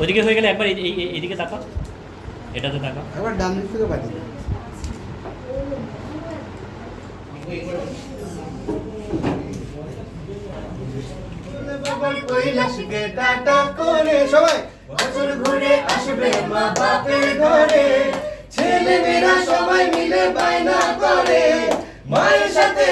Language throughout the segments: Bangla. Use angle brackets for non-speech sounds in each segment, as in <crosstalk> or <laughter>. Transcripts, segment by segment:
ওইদিকে হয়ে গেলে একবার এই- এই এই- এইদিকে তাকাও। এটাতে তাকাও। একবার ডান দিক থেকে বাজি সবাই বছর ঘুরে আসবে ঘরে। সবাই মিলে করে। মায়ের সাথে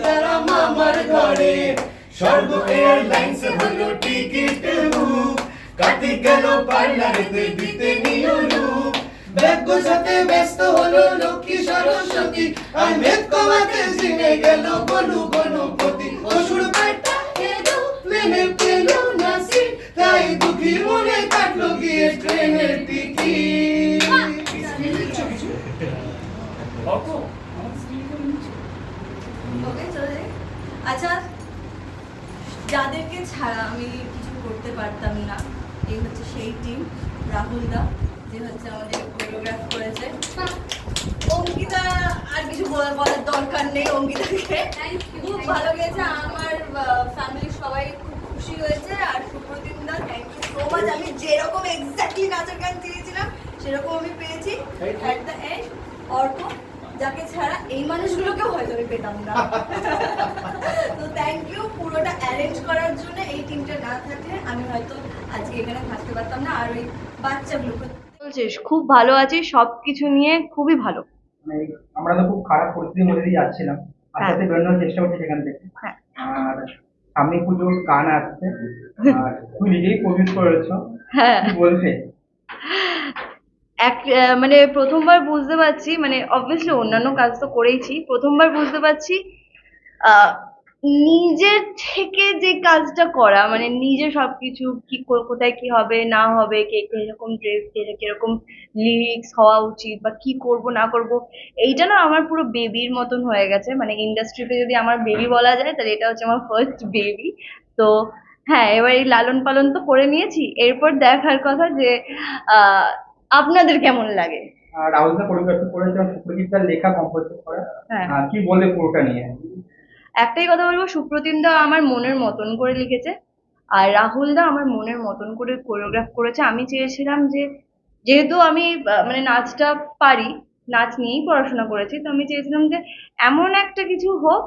তারা মামার ঘরে। স্বর্গ এয়ারলাইন্স হলো টিকিট বুক কার্তিক গেল পার্লারেতে দিতে নিয়রূপ ব্যাগ সাথে ব্যস্ত হলো লক্ষ্মী সরস্বতী। আর মেঘ কমাতে জিনে গেল গনু গণপতি অসুর পেটা এলো প্লেনে পেল না সিট তাই দুঃখী মনে কাটলো গিয়ে ট্রেনের টিকিট। আচ্ছা যাদেরকে ছাড়া আমি কিছু করতে পারতাম না এই হচ্ছে সেই টিম রাহুল দা যে হচ্ছে আমাদের কোরিওগ্রাফ করেছে। অঙ্কিতা আর কিছু বলার বলার দরকার নেই অঙ্কিতাকে। খুব ভালো গেছে আমার ফ্যামিলির সবাই খুব খুশি হয়েছে আর Supratim da thank you so much আমি যেরকম এক্স্যাক্টলি নাচের গান চেয়েছিলাম সেরকম আমি পেয়েছি। অ্যাট দ্য এন্ড অর্ক যাকে ছাড়া এই মানুষগুলোকেও হয়তো আমি পেতাম না। <laughs> তো থ্যাংক ইউ পুরোটা অ্যারেঞ্জ করার জন্য এই টিমটা না থাকলে আমি হয়তো আজকে এখানে থাকতে পারতাম না আর ওই বাচ্চাগুলোকে। বলছিস খুব ভালো আছি সব কিছু নিয়ে খুবই ভালো। মানে আমরা তো খুব খারাপ পরিস্থিতির মধ্যে দিয়ে যাচ্ছিলাম। আস্তে আস্তে বেরোনোর চেষ্টা করছি সেখান থেকে। হ্যাঁ। আর সামনে পুজোর গান আসছে। আর তুই নিজেই প্রডিউস করেছ। হ্যাঁ। বলছে? এক মানে প্রথমবার বুঝতে পারছি মানে অবভিয়াসলি অন্যান্য কাজ তো করেইছি। প্রথমবার বুঝতে পারছি আহ, নিজের থেকে যে কাজটা করা মানে নিজে সবকিছু কি কো- কোথায় কি হবে না হবে কে কীরকম ড্রেস কে কীরকম লিরিক্স হওয়া উচিত বা কি করব না করব এইটা না আমার পুরো বেবির মতন হয়ে গেছে। মানে ইন্ডাস্ট্রিতে যদি আমার বেবি বলা যায় তাহলে এটা হচ্ছে আমার ফার্স্ট বেবি তো হ্যাঁ এবার এই লালন পালন তো করে নিয়েছি। এরপর দেখার কথা যে আপনাদের কেমন লাগে? আর রাহুল দা কোরিওগ্রাফি করেছে আর সুপ্রজিৎ দার লেখা কম্পোজ করে। হ্যাঁ। কি বলবে পুরোটা নিয়ে? একটাই কথা বলব, সুপ্রতিম দা আমার মনের মতন করে লিখেছে আর রাহুল দা আমার মনের মতন করে কোরিওগ্রাফ করেছে। আমি চেয়েছিলাম যে, যেহেতু আমি মানে নাচটা পারি, নাচ নিয়েই পড়াশোনা করেছি, তো আমি চেয়েছিলাম যে এমন একটা কিছু হোক,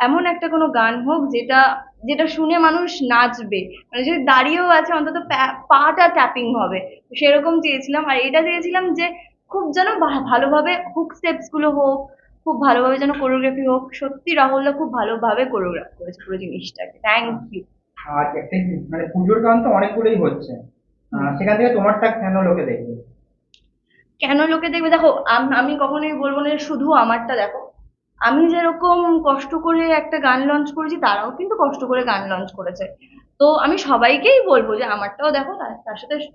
এমন একটা কোনো গান হোক যেটা যেটা শুনে মানুষ নাচবে। মানে যদি দাঁড়িয়েও আছে, অন্তত পাটা ট্যাপিং হবে। সেরকম চেয়েছিলাম আর এটা চেয়েছিলাম যে খুব যেন ভালোভাবে হুক স্টেপসগুলো হোক খুব ভালোভাবে যেন কোরিওগ্রাফি হোক সত্যি রাহুলদা খুব ভালোভাবে কোরিওগ্রাফ করেছে পুরো জিনিসটাকে। থ্যাংক ইউ আর একটা মানে পুজোর গান তো অনেকগুলোই হচ্ছে। সেখান থেকে তোমারটা কেন লোকে দেখবে? কেন লোকে দেখবে? দেখো আম- কখনোই বলব না শুধু আমারটা দেখো। আমি যেরকম কষ্ট করে একটা গান লঞ্চ করেছি তারাও কিন্তু কষ্ট করে গান লঞ্চ করেছে। তো আমি সবাইকেই বলব যে আমারটাও দেখো তার সাথে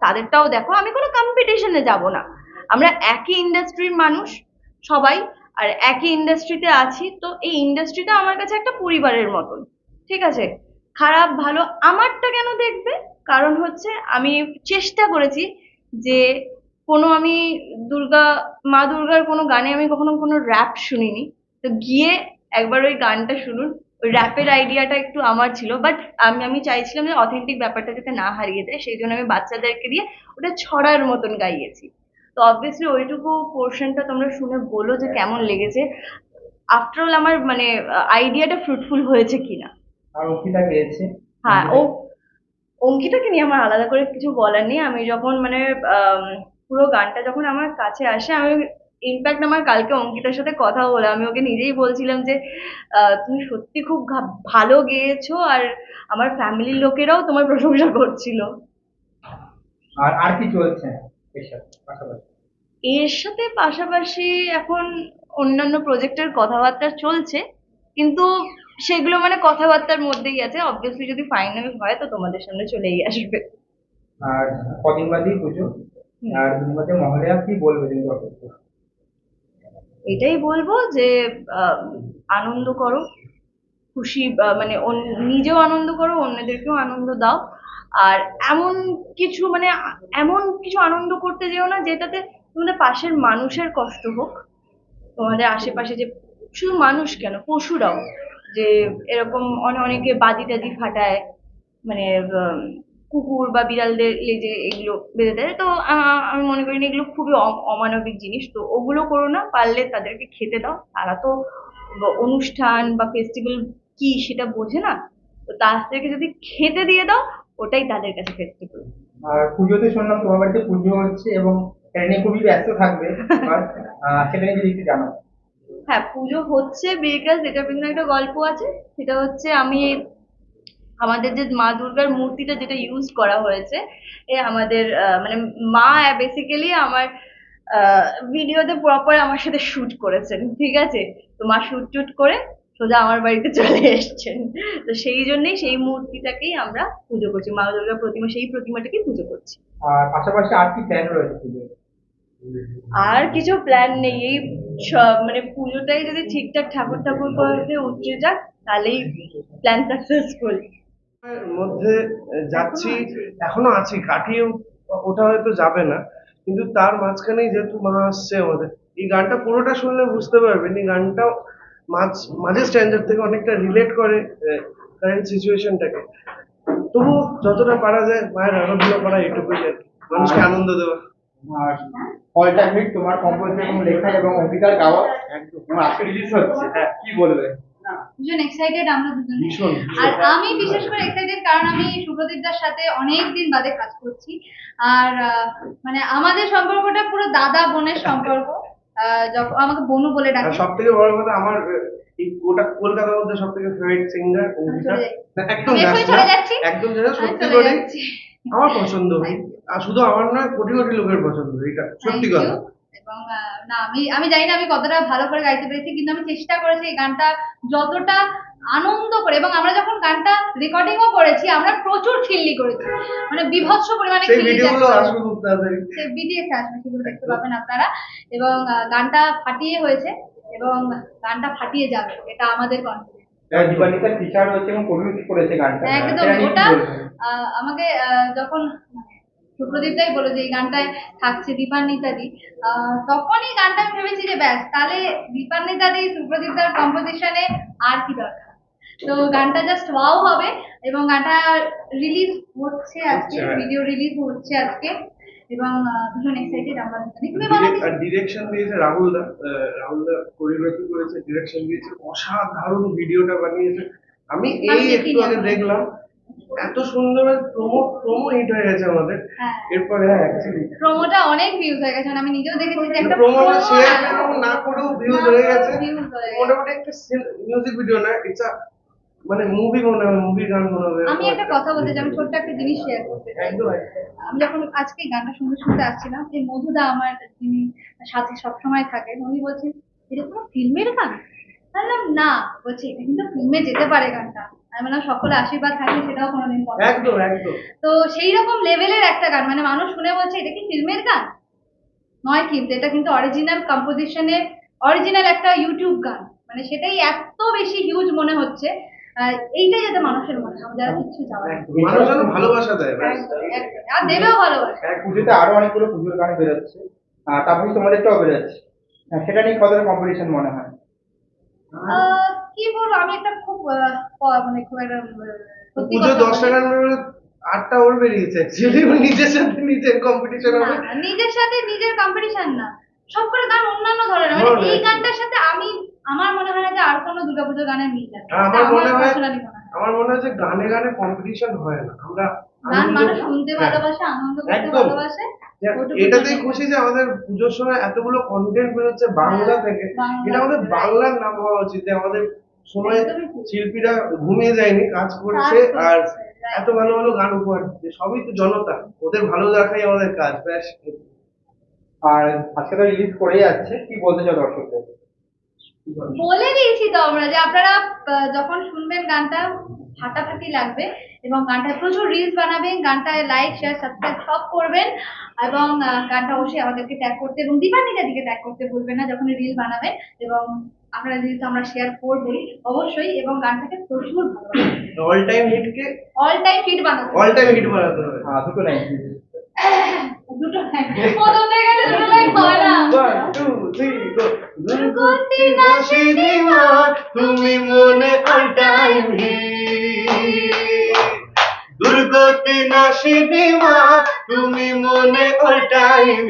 তাদেরটাও দেখো। আমি কোনো কম্পিটিশনে যাব না। আমরা একই ইন্ডাস্ট্রির মানুষ সবাই, আর একই ইন্ডাস্ট্রিতে আছি, তো এই ইন্ডাস্ট্রিটা আমার কাছে একটা পরিবারের মতন, ঠিক আছে? খারাপ, ভালো, আমারটা কেন দেখবে? কারণ হচ্ছে আমি চেষ্টা করেছি যে কোনো আমি দুর্গা, মা দুর্গার কোনো গানে আমি কখনো কোনো র্যাপ শুনিনি। তো গিয়ে একবার ওই গানটা শুনুন, ওই র্যাপের আইডিয়াটা একটু আমার ছিল বাট আমি আমি চাইছিলাম যে অথেন্টিক ব্যাপারটা যাতে না হারিয়ে দেয় সেই জন্য আমি বাচ্চাদেরকে দিয়ে ওটা ছড়ার মতন গাইয়েছি। তো অবভিয়াসলি ওইটুকু পোর্শনটা তোমরা শুনে বলো যে কেমন লেগেছে। আফটার অল আমার মানে আইডিয়াটা ফ্রুটফুল হয়েছে কিনা। আর অঙ্কিতা গেয়েছে হ্যাঁ ও অঙ্কিতাকে নিয়ে আমার আলাদা করে কিছু বলার নেই। আমি যখন মানে পুরো গানটা যখন আমার কাছে আসে আমি ইনফ্যাক্ট আমার কালকে অঙ্কিতার সাথে কথা হলো আমি ওকে নিজেই বলছিলাম যে তুমি সত্যি খুব ভালো গেয়েছো আর আমার ফ্যামিলির লোকেরাও তোমার প্রশংসা করছিল। আর আর কি চলছে? এর সাথে পাশাপাশি? এখন অন্যান্য প্রজেক্টের কথাবার্তা চলছে কিন্তু সেগুলো মানে কথাবার্তার মধ্যেই আছে। অবভিয়াসলি যদি ফাইনাল হয় তো তোমাদের সামনে চলেই আসবে। আর কদিন বাদেই পুজো? আর দুদিন বাদে মহলেয়া কি বলবে তুমি এটাই বলব যে আনন্দ করো। খুশি মানে নিজেও আনন্দ করো অন্যদেরকেও আনন্দ দাও। আর এমন কিছু মানে এমন কিছু আনন্দ করতে যেও না যেটাতে তোমাদের পাশের মানুষের কষ্ট হোক। তোমাদের আশেপাশে যে শুধু মানুষ কেন, পশুরাও যে এরকম অনে- অনেকে বাজি টাজি ফাটায় মানে কুকুর বা বিড়ালদের লেজে এগুলো বেঁধে দেয়, তো আমি মনে করি এগুলো খুবই অমানবিক জিনিস। তো ওগুলো করো না, পারলে তাদেরকে খেতে দাও। তারা তো অনুষ্ঠান বা ফেস্টিভ্যাল কি সেটা বোঝে না। তো তাদেরকে যদি খেতে দিয়ে দাও ওটাই তাদের কাছে ফেস্টিভ্যাল আর পুজোতে শুনলাম তোমার বাড়িতে পুজো হচ্ছে এবং নিয়ে খুবই ব্যস্ত থাকবে সেটা নিয়ে যদি একটু জানো। হ্যাঁ পুজো হচ্ছে বিকজ এটা কিন্তু একটা গল্প আছে। সেটা হচ্ছে আমি আমাদের যে মা দুর্গার মূর্তিটা যেটা ইউজ করা হয়েছে এ আমাদের মানে মা বেসিক্যালি আমার ভিডিওতে প্রপার আমার সাথে শুট করেছেন ঠিক আছে? তো মা শুট টুট করে সোজা আমার বাড়িতে চলে এসেছেন। তো সেই জন্যই সেই মূর্তিটাকেই আমরা পুজো করছি। মা দুর্গার প্রতিমা সেই প্রতিমাটাকেই পুজো করছি। আর পাশাপাশি আর কি প্ল্যান রয়েছে আর কিছু প্ল্যান নেই। এই স- মানে পুজোটাই যদি ঠিকঠাক ঠাকুর ঠাকুর করে উঠে যাক তাহলেই প্ল্যান সাকসেসফুল মধ্যে যাচ্ছি এখনও আছি। কাটিয়ে ওটা হয়তো যাবে না। কিন্তু তার মাঝখানেই যেহেতু মা আসছে আমাদের এই গানটা পুরোটা শুনলে বুঝতে পারবেন। এই গানটাও মাঝ মাঝে স্ট্যান্ডার্ড থেকে অনেকটা রিলেট করে কারেন্ট সিচুয়েশনটাকে তবু যতটা পারা যায় মায়ের আরাধনা করা এটুকুই আর কি। মানুষকে আনন্দ দেওয়া। আর হিট তোমার এবং লেখা এবং অঙ্কিতার গাওয়া। একদম। আজকে রিলিজ হচ্ছে। হ্যাঁ কি বলবে? ভীষণ এক্সাইটেড আমরা দুজনে। আর আমি বিশেষ করে এক্সাইটেড কারণ আমি সুপ্রদীপদার সাথে অনেক দিন বাদে কাজ করছি। আর মানে আমাদের সম্পর্কটা পুরো দাদা বোনের সম্পর্ক। যখন আমাকে বনু বলে ডাকে। সব থেকে বড় কথা আমার এই গোটা কলকাতার মধ্যে সব থেকে ফেভারিট সিঙ্গার অঙ্কিতা একদম। একদম যেটা সত্যি করে। আমার পছন্দ। আর শুধু আমার নয় কোটি কোটি লোকের পছন্দ এটা সত্যি কথা। এবং না আমি আমি জানি না আমি কতটা ভালো করে গাইতে পেরেছি কিন্তু আমি চেষ্টা করেছি এই গানটা যতটা আনন্দ করে এবং আমরা যখন গানটা রেকর্ডিংও করেছি আমরা প্রচুর খিল্লি করেছি। মানে বিভৎস পরিমাণে সেই ভিডিওগুলো আসবে খুব তাড়াতাড়ি। সে বিটিএস আসবে সেগুলো দেখতে পাবেন আপনারা। এবং গানটা ফাটিয়ে হয়েছে এবং গানটা ফাটিয়ে যাবে এটা আমাদের কনফিডেন্স করেছে গানটা? একদম কি ওটা আহ, আমাকে যখন মানে সুপ্রদীপ দাই বলো যে এই গানটায় থাকছে দীপান্বিতা দি আহ, তখনই গানটা আমি ভেবেছি যে ব্যাস তাহলে দীপান্বিতা দি সুপ্রদীপ দার কম্পোজিশনে আর কি দরকার? তো গানটা জাস্ট ওয়াও হবে এবং গানটা রিলিজ হচ্ছে আজকে। ভিডিও রিলিজ হচ্ছে আজকে এবং ভীষণ এক্সাইটেড আমরা? আর ডিরেকশন দিয়েছে রাহুল দা রাহুল দা কোরিওগ্রাফি করেছে ডিরেকশন দিয়েছে অসাধারণ ভিডিওটা বানিয়েছে। আমি এই একটু আগে দেখলাম এত সুন্দর প্রোমো প্রোমো হিট হয়ে গেছে আমাদের। হ্যাঁ। এরপরে হ্যাঁ অ্যাকচুয়ালি প্রোমোটা অনেক ভিউজ হয়ে গেছে মানে আমি নিজেও দেখেছি যে একটা প্রোমো শেয়ার না- করেও ভিউজ হয়ে গেছে। মোটামুটি একটা মিউজিক ভিডিও না ইটস মানে মুভি মনে হবে মুভি গান মনে হবে আমি একটা কথা বলতে চাই আমি ছোট্ট একটা জিনিস শেয়ার করতে চাই। আমি যখন আজকে গানটা শুনতে শুনতে আসছিলাম এই মধুদা আমার যিনি সাথে সবসময় থাকেন উনি বলছেন এটা কোনো ফিল্মের গান? বললাম না। বলছে এটা কিন্তু ফিল্মে যেতে পারে গানটা। আমি বললাম সকলে আশীর্বাদ থাকলে সেটাও কোনোদিন একদম তো সেই রকম লেভেলের একটা গান মানে মানুষ শুনে বলছে এটা কি ফিল্মের গান? নয় কিন্তু এটা কিন্তু অরিজিনাল কম্পোজিশনের অরিজিনাল একটা ইউটিউব গান। মানে সেটাই এত বেশি হিউজ মনে হচ্ছে আহ, এইটাই যাতে মানুষের মনে হয় যারা চাওয়ার মানুষ যেন ভালোবাসা দেয়। আর দেবেও ভালোবাসে। পুজোতে আরও অনেকগুলো পুজোর গান বেরোচ্ছে। আর তারপরে তোমাদেরটাও বেরোচ্ছে। সেটা নিয়ে কতটা কম্পিটিশন মনে হয়? কি বলব আমি একটা খুব মানে খুব একটা পুজো দশটা গান আটটা ওর বেরিয়েছে অ্যাকচুয়ালি নিজের সাথে নিজের কম্পিটিশন হবে। না, নিজের সাথে নিজের কম্পিটিশন না। সব করে গান অন্যান্য ধরনের। মানে ধরনের। এই গানটার সাথে আমি আমার মনে হয় না যে আর কোনো দুর্গাপুজোর গানের মিল আছে। আমার মনে হয় আমার মনে হয় যে গানে গানে কম্পিটিশন হয় না। আমরা গান মানুষ শুনতে হ্যাঁ। ভালোবাসে আনন্দ করতে ভালোবাসে এটাতেই খুশি যে আমাদের পুজোর সময় এতগুলো কন্টেন্ট বেরোচ্ছে বাংলা হ্যাঁ, থেকে। এটা আমাদের বাংলার নাম হওয়া উচিত যে আমাদের সময় শিল্পীরা ঘুমিয়ে যায়নি কাজ করছে আর এত ভালো ভালো গান উপহার দিচ্ছে। সবই তো জনতা ওদের ভালো দেখাই আমাদের কাজ ব্যাস। আর আজকে তো রিলিজ করেই যাচ্ছে কি বলতে চাও দর্শকদের? বলে দিয়েছি তো আমরা যে আপনারা যখন শুনবেন গানটা ফাটাফাটি লাগবে এবং গানটায় প্রচুর রিলস বানাবেন গানটায় লাইক শেয়ার সাবস্ক্রাইব সব করবেন এবং গানটা অবশ্যই আমাদেরকে ট্যাগ করতে এবং দীপান্বিতা দিকে ট্যাগ করতে ভুলবেন না যখন রিল বানাবেন এবং আপনারা যেহেতু আমরা শেয়ার করবোই অবশ্যই এবং গানটাকে প্রচুর ভালো অল টাইম হিটকে অল টাইম ফিট বানাবো অল টাইম হিট বানাতে হবে। আহ, দুটো লাইন দুটো লাইন প্রথম থেকে দুটো লাইন হয় না One, two, three, go. দুর্গতি নাশিনী মা, তুমি মনে hit। দুর্গতি নাশিনী মা তুমি মনে টাইম